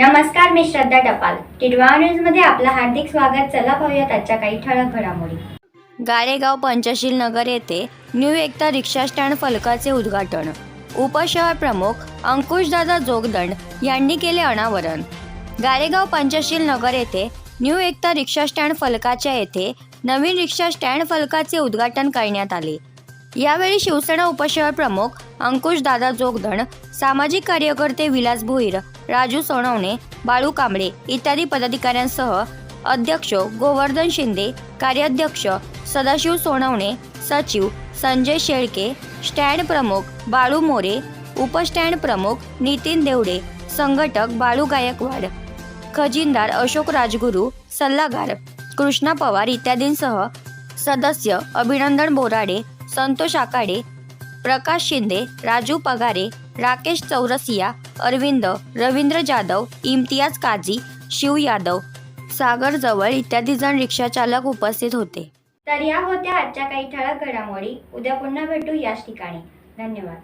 नमस्कार मी श्रद्धा टपाल. टिडवा न्यूजमध्ये आपलं हार्दिक स्वागत. चला पाहूयात आजच्या काही ठळक घडामोडी. गारेगाव पंचशील नगर येथे न्यू एकता रिक्षा स्टँड फलकाचे उद्घाटन. उपशहर प्रमुख अंकुशदादा जोगदंड यांनी केले अनावरण. गारेगाव पंचशील नगर येथे न्यू एकता रिक्षा स्टँड फलकाच्या येथे नवीन रिक्षा स्टँड फलकाचे उद्घाटन करण्यात आले. यावेळी शिवसेना उपशहर प्रमुख अंकुश दादा जोगदण सामाजिक कार्यकर्ते विलास भोईर राजू सोनवणे बाळू कांबळे इत्यादी पदाधिकाऱ्यांसह अध्यक्ष गोवर्धन शिंदे कार्याध्यक्ष सदाशिव सोनवणे सचिव संजय शेळके स्टँड प्रमुख बाळू मोरे उपस्टँड प्रमुख नितीन देवडे संघटक बाळू गायकवाड खजिनदार अशोक राजगुरू सल्लागार कृष्णा पवार इत्यादींसह सदस्य अभिनंदन बोराडे संतोष आकाडे प्रकाश शिंदे राजू पगारे राकेश चौरसिया अरविंद रवींद्र जाधव इम्तियाज काझी शिव यादव सागर जवळ इत्यादी जण रिक्षाचालक उपस्थित होते. तर या होत्या आजच्या काही ठळक घडामोडी. उद्या पुन्हा भेटू याच ठिकाणी. धन्यवाद.